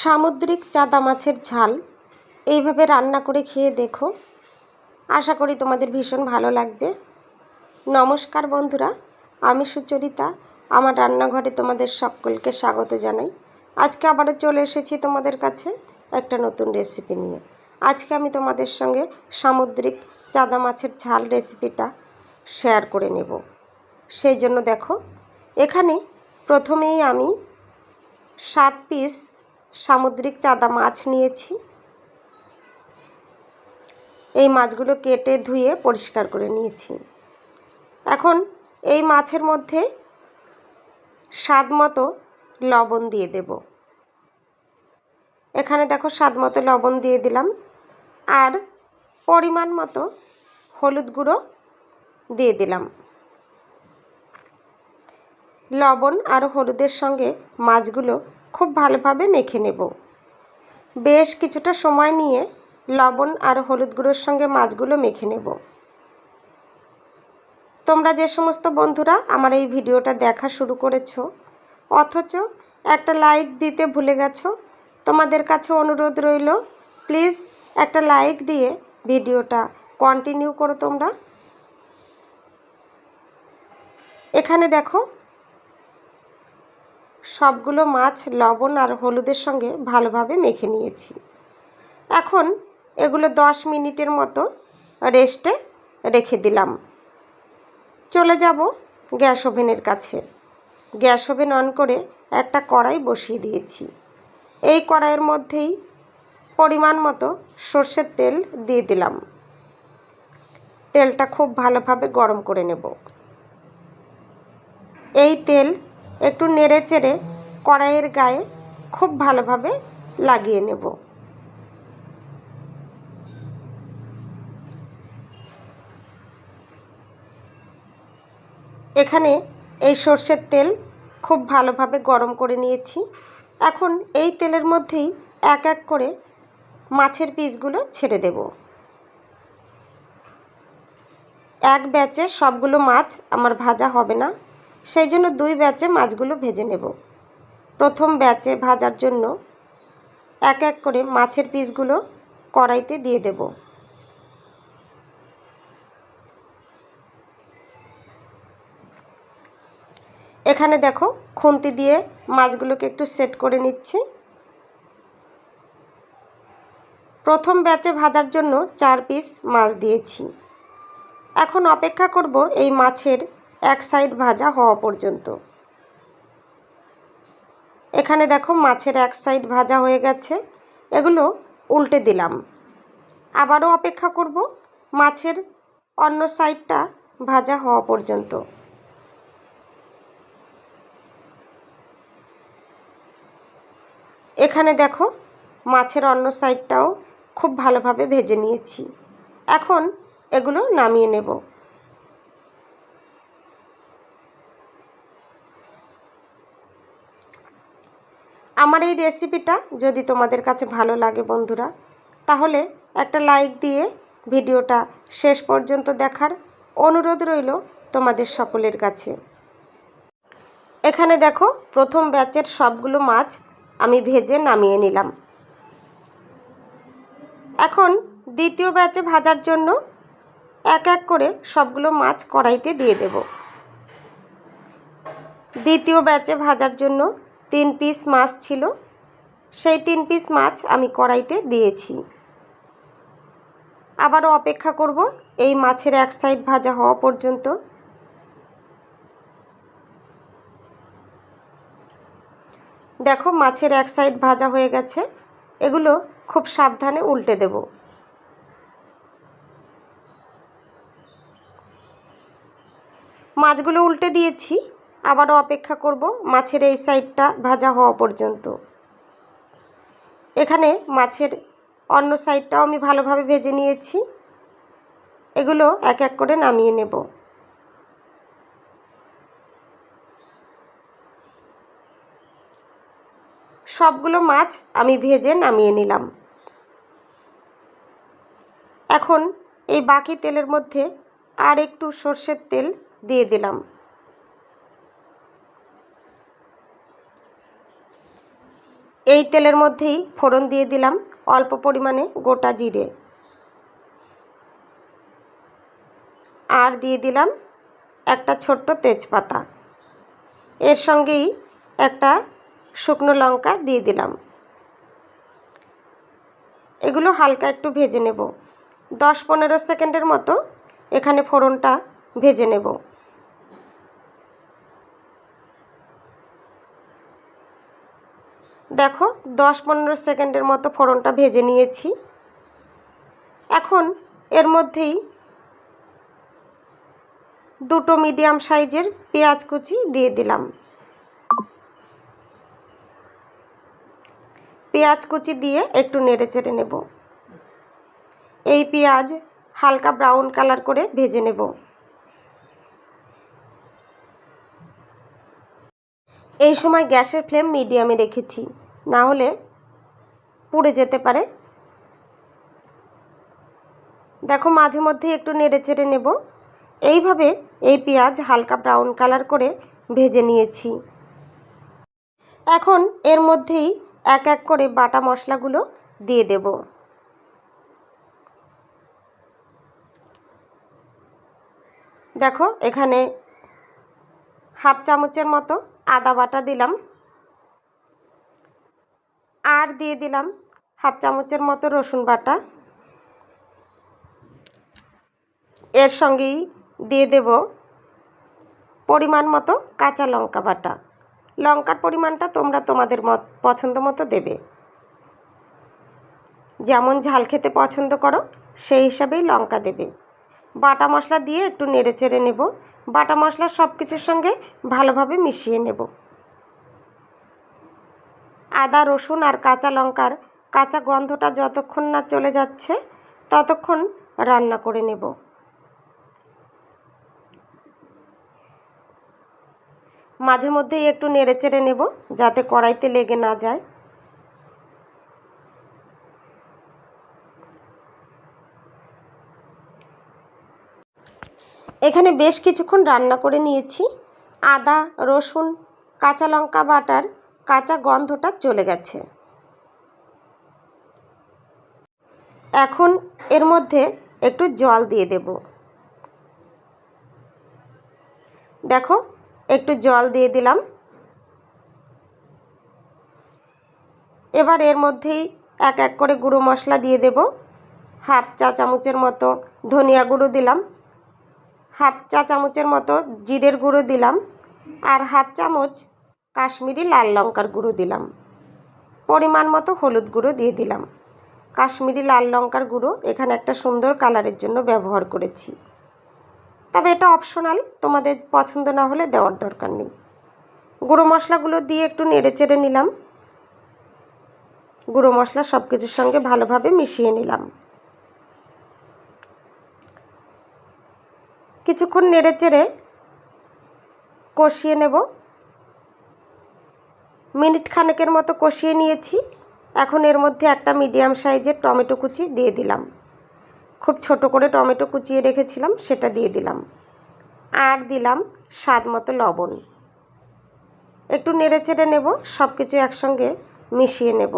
সামুদ্রিক চাদা মাছের ঝাল। এইভাবে রান্না করে খেয়ে দেখো। আশা করি তোমাদের ভীষণ ভালো লাগবে। নমস্কার বন্ধুরা, আমি সুচরিতা। আমার রান্নাঘরে তোমাদের সকলকে স্বাগত জানাই। আজকে আবারও চলে এসেছি তোমাদের কাছে একটা নতুন রেসিপি নিয়ে। আজকে আমি তোমাদের সঙ্গে সামুদ্রিক চাদা মাছের ঝাল রেসিপিটা শেয়ার করে নেব। সেই জন্য দেখো, এখানে প্রথমেই আমি সাত পিস সামুদ্রিক চাদা মাছ নিয়েছি। এই মাছগুলো কেটে ধুয়ে পরিষ্কার করে নিয়েছি। এখন এই মাছের মধ্যে স্বাদ মতো লবণ দিয়ে দেব। এখানে দেখো স্বাদ মতো লবণ দিয়ে দিলাম। আর পরিমাণ মতো হলুদ গুঁড়ো দিয়ে দিলাম। লবণ আর হলুদের সঙ্গে মাছগুলো খুব ভালোভাবে মেখে নেব। বেশ কিছুটা সময় নিয়ে লবণ আর হলুদ গুঁড়োর সঙ্গে মাছগুলো মেখে নেব। তোমরা যে সমস্ত বন্ধুরা আমার এই ভিডিওটা দেখা শুরু করেছ, অথচ একটা লাইক দিতে ভুলে গেছো, তোমাদের কাছে অনুরোধ রইল, প্লিজ একটা লাইক দিয়ে ভিডিওটা কন্টিনিউ করো তোমরা। এখানে দেখো সবগুলো মাছ, লবণ আর হলুদের সঙ্গে ভালোভাবে মেখে নিয়েছি। এখন এগুলো দশ মিনিটের মতো রেস্টে রেখে দিলাম। চলে যাব গ্যাস ওভেনের কাছে। গ্যাস ওভেন অন করে একটা কড়াই বসিয়ে দিয়েছি। এই কড়াইয়ের মধ্যেই পরিমাণ মতো সর্ষের তেল দিয়ে দিলাম। তেলটা খুব ভালোভাবে গরম করে নেব। এই তেল একটু নেড়ে চেড়ে কড়াইয়ের গায়ে খুব ভালোভাবে লাগিয়ে নেব। এখানে এই সর্ষের তেল খুব ভালোভাবে গরম করে নিয়েছি। এখন এই তেলের মধ্যেই এক এক করে মাছের পিসগুলো ছেড়ে দেব। এক ব্যাচে সবগুলো মাছ আমার ভাজা হবে না। সেই জন্য দুই ব্যাচে মাছগুলো ভেজে নেব। প্রথম ব্যাচে ভাজার জন্য এক এক করে মাছের পিসগুলো কড়াইতে দিয়ে দেব। এখানে দেখো খুন্তি দিয়ে মাছগুলোকে একটু সেট করে নিচ্ছি। প্রথম ব্যাচে ভাজার জন্য চার পিস মাছ দিয়েছি। এখন অপেক্ষা করব এই মাছের এক সাইড ভাজা হওয়া পর্যন্ত। এখানে দেখো মাছের এক সাইড ভাজা হয়ে গেছে। এগুলো উল্টে দিলাম। আবারও অপেক্ষা করব মাছের অন্য সাইডটা ভাজা হওয়া পর্যন্ত। এখানে দেখো মাছের অন্য সাইডটাও খুব ভালোভাবে ভেজে নিয়েছি। এখন এগুলো নামিয়ে নেব। আমার এই রেসিপিটা যদি তোমাদের কাছে ভালো লাগে বন্ধুরা, তাহলে একটা লাইক দিয়ে ভিডিওটা শেষ পর্যন্ত দেখার অনুরোধ রইল তোমাদের সকলের কাছে। এখানে দেখো, প্রথম ব্যাচের সবগুলো মাছ আমি ভেজে নামিয়ে নিলাম। এখন দ্বিতীয় ব্যাচে ভাজার জন্য এক এক করে সবগুলো মাছ কড়াইতে দিয়ে দেব। দ্বিতীয় ব্যাচে ভাজার জন্য তিন পিস মাছ ছিল। সেই তিন পিস মাছ আমি কড়াইতে দিয়েছি। আবারও অপেক্ষা করব এই মাছের এক সাইড ভাজা হওয়া পর্যন্ত। দেখো মাছের এক সাইড ভাজা হয়ে গেছে। এগুলো খুব সাবধানে উল্টে দেব। মাছগুলো উল্টে দিয়েছি। আবারও অপেক্ষা করব মাছের এই সাইডটা ভাজা হওয়া পর্যন্ত। এখানে মাছের অন্য সাইডটাও আমি ভালোভাবে ভেজে নিয়েছি। এগুলো এক এক করে নামিয়ে নেব। সবগুলো মাছ আমি ভেজে নামিয়ে নিলাম। এখন এই বাকি তেলের মধ্যে আর একটু সর্ষের তেল দিয়ে দিলাম। এই তেলের মধ্যেই ফোড়ন দিয়ে দিলাম অল্প পরিমাণে গোটা জিরে। আর দিয়ে দিলাম একটা ছোট্ট তেজপাতা। এর সঙ্গেই একটা শুকনো লঙ্কা দিয়ে দিলাম। এগুলো হালকা একটু ভেজে নেব। দশ পনেরো সেকেন্ডের মতো এখানে ফোড়নটা ভেজে নেব। দেখো, দশ পনেরো সেকেন্ডের মতো ফোড়নটা ভেজে নিয়েছি। এখন এর মধ্যেই দুটো মিডিয়াম সাইজের পেঁয়াজ কুচি দিয়ে দিলাম। পেঁয়াজ কুচি দিয়ে একটু নেড়ে চেড়ে নেব। এই পেঁয়াজ হালকা ব্রাউন কালার করে ভেজে নেব। এই সময় গ্যাসের ফ্লেম মিডিয়ামে রেখেছি। না হলে পুড়ে যেতে পারে। দেখো মাঝে মধ্যে একটু নেড়ে চেড়ে নেব। এইভাবে এই পেঁয়াজ হালকা ব্রাউন কালার করে ভেজে নিয়েছি। এখন এর মধ্যেই এক এক করে বাটা মশলাগুলো দিয়ে দেব। দেখো এখানে হাফ চামচের মতো আদা বাটা দিলাম। আর দিয়ে দিলাম হাফ চামচের মতো রসুন বাটা। এর সঙ্গেই দিয়ে দেব পরিমাণ মতো কাঁচা লঙ্কা বাটা। লঙ্কার পরিমাণটা তোমরা তোমাদের মত, পছন্দ মতো দেবে। যেমন ঝাল খেতে পছন্দ করো, সেই হিসাবেই লঙ্কা দেবে। বাটা মশলা দিয়ে একটু নেড়ে চেড়ে নেব। বাটা মশলা সব কিছুর সঙ্গে ভালোভাবে মিশিয়ে নেব। আদা, রসুন আর কাঁচা লঙ্কার কাঁচা গন্ধটা যতক্ষণ না চলে যাচ্ছে, ততক্ষণ রান্না করে নেব। মাঝে মধ্যেই একটু নেড়ে চেড়ে নেব যাতে কড়াইতে লেগে না যায়। এখানে বেশ কিছুক্ষণ রান্না করে নিয়েছি। আদা, রসুন, কাঁচা লঙ্কা বাটার কাঁচা গন্ধটা চলে গেছে। এখন এর মধ্যে একটু জল দিয়ে দেব। দেখো, একটু জল দিয়ে দিলাম। এবার এর মধ্যেই এক এক করে গুঁড়ো মশলা দিয়ে দেব। হাফ চা চামচের মতো ধনিয়া গুঁড়ো দিলাম। হাফ চা চামচের মতো জিরের গুঁড়ো দিলাম। আর হাফ চামচ কাশ্মীরি লাল লঙ্কার গুঁড়ো দিলাম। পরিমাণ মতো হলুদ গুঁড়ো দিয়ে দিলাম। কাশ্মীরি লাল লঙ্কার গুঁড়ো এখানে একটা সুন্দর কালারের জন্য ব্যবহার করেছি। তবে এটা অপশনাল, তোমাদের পছন্দ না হলে দেওয়ার দরকার নেই। গুঁড়ো মশলাগুলো দিয়ে একটু নেড়ে চেড়ে নিলাম। গুঁড়ো মশলা সব কিছুর সঙ্গে ভালোভাবে মিশিয়ে নিলাম। কিছুক্ষণ নেড়ে চেড়ে কষিয়ে নেব। মিনিট খানেকের মতো কষিয়ে নিয়েছি। এখন এর মধ্যে একটা মিডিয়াম সাইজের টমেটো কুচি দিয়ে দিলাম। খুব ছোট করে টমেটো কুচিয়ে রেখেছিলাম, সেটা দিয়ে দিলাম। আর দিলাম স্বাদ মতো লবণ। একটু নেড়ে চেড়ে নেব সব কিছু একসঙ্গে মিশিয়ে নেব।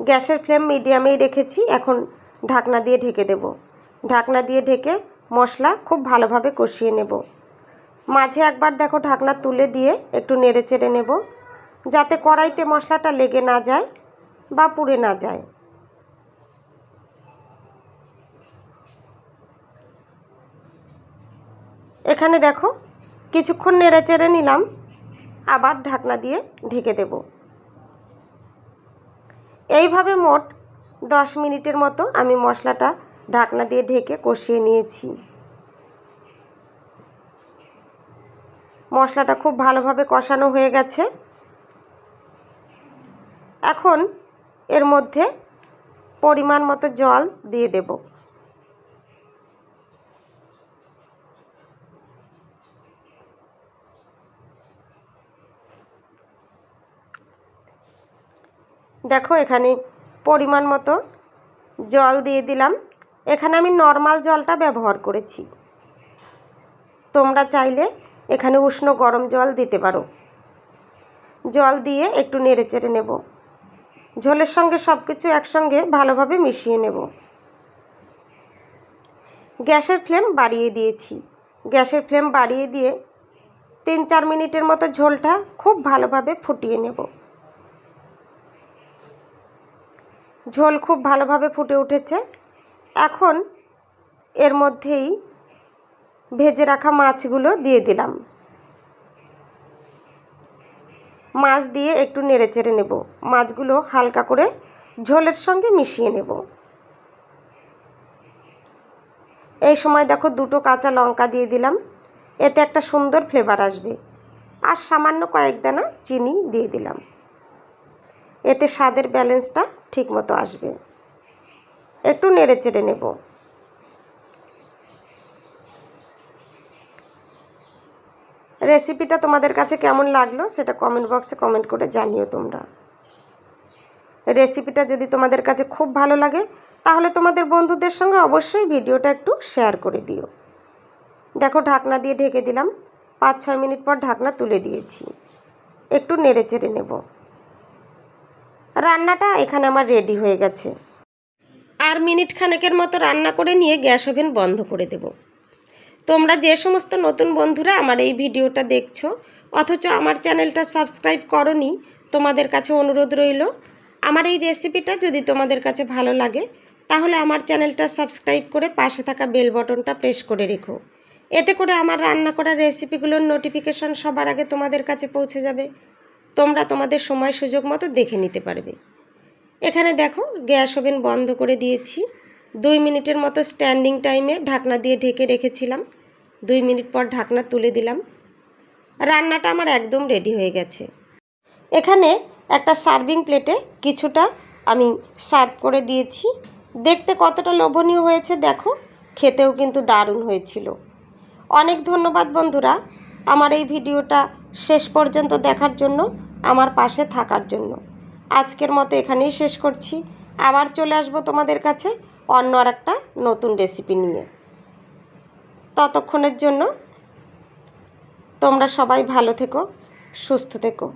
গ্যাসের ফ্লেম মিডিয়ামেই রেখেছি, এখন ঢাকনা দিয়ে ঢেকে দেব। ঢাকনা দিয়ে ঢেকে মশলা খুব ভালোভাবে কষিয়ে নেব। মাঝে একবার দেখো ঢাকনা তুলে দিয়ে একটু নেড়ে চেড়ে নেব, যাতে কড়াইতে মশলাটা লেগে না যায় বা পুড়ে না যায়। এখানে দেখো কিছুক্ষণ নেড়ে চেড়ে নিলাম, আবার ঢাকনা দিয়ে ঢেকে দেব। এইভাবে মোট দশ মিনিটের মতো আমি মশলাটা ঢাকনা দিয়ে ঢেকে কষিয়ে নিয়েছি। মশলাটা খুব ভালোভাবে কষানো হয়ে গেছে। এখন এর মধ্যে পরিমাণ মতো জল দিয়ে দেব। দেখো এখানে পরিমাণ মতো জল দিয়ে দিলাম। এখানে আমি নর্মাল জলটা ব্যবহার করেছি। তোমরা চাইলে এখানে উষ্ণ গরম জল দিতে পারো। জল দিয়ে একটু নেড়ে চেড়ে নেব। ঝোলের সঙ্গে সব কিছু একসঙ্গে ভালোভাবে মিশিয়ে নেব। গ্যাসের ফ্লেম বাড়িয়ে দিয়েছি। গ্যাসের ফ্লেম বাড়িয়ে দিয়ে তিন চার মিনিটের মতো ঝোলটা খুব ভালোভাবে ফুটিয়ে নেব। ঝোল খুব ভালোভাবে ফুটে উঠেছে। এখন এর মধ্যেই ভেজে রাখা মাছগুলো দিয়ে দিলাম। মাছ দিয়ে একটু নেড়ে চেড়ে নেব। মাছগুলো হালকা করে ঝোলের সঙ্গে মিশিয়ে নেব। এই সময় দেখো দুটো কাঁচা লঙ্কা দিয়ে দিলাম। এতে একটা সুন্দর ফ্লেভার আসবে। আর সামান্য কয়েক দানা চিনি দিয়ে দিলাম। এতে স্বাদের ব্যালেন্সটা ঠিক মতো আসবে। একটু নেড়ে চেড়ে নেব। রেসিপিটা তোমাদের কাছে কেমন লাগল সেটা কমেন্ট বক্সে কমেন্ট করে জানিও তোমরা। রেসিপিটা যদি তোমাদের কাছে খুব ভালো লাগে, তাহলে তোমাদের বন্ধুদের সঙ্গে অবশ্যই ভিডিওটা একটু শেয়ার করে দিও। দেখো ঢাকনা দিয়ে ঢেকে দিলাম পাঁচ ছয় মিনিট পর ঢাকনা তুলে দিয়েছি। একটু নেড়ে চেড়ে নেব। রান্নাটা এখানে আমার রেডি হয়ে গেছে। আর মিনিট খানেকের মতো রান্না করে নিয়ে গ্যাস ওভেন বন্ধ করে দেব। তোমরা যে সমস্ত নতুন বন্ধুরা আমার এই ভিডিওটা দেখছ, অথচ আমার চ্যানেলটা সাবস্ক্রাইব করনি, তোমাদের কাছে অনুরোধ রইল, আমার এই রেসিপিটা যদি তোমাদের কাছে ভালো লাগে, তাহলে আমার চ্যানেলটা সাবস্ক্রাইব করে পাশে থাকা বেল বটনটা প্রেস করে রেখো। এতে করে আমার রান্না করা রেসিপিগুলোর নোটিফিকেশন সবার আগে তোমাদের কাছে পৌঁছে যাবে। তোমরা তোমাদের সময় সুযোগ মতো দেখে নিতে পারবে। এখানে দেখো, গ্যাস ওভেন বন্ধ করে দিয়েছি। দুই মিনিটের মতো স্ট্যান্ডিং টাইমে ঢাকনা দিয়ে ঢেকে রেখেছিলাম। দুই মিনিট পর ঢাকনা তুলে দিলাম। রান্নাটা আমার একদম রেডি হয়ে গেছে। এখানে একটা সার্ভিং প্লেটে কিছুটা আমি সার্ভ করে দিয়েছি। দেখতে কতটা লোভনীয় হয়েছে দেখো, খেতেও কিন্তু দারুণ হয়েছিল। অনেক ধন্যবাদ বন্ধুরা আমার এই ভিডিওটা শেষ পর্যন্ত দেখার জন্য, আমার পাশে থাকার জন্য। আজকের মতো এখানেই শেষ করছি। আবার চলে আসব তোমাদের কাছে অন্য আর একটা নতুন রেসিপি নিয়ে। ততক্ষণের জন্য তোমরা সবাই ভালো থেকো, সুস্থ থেকো।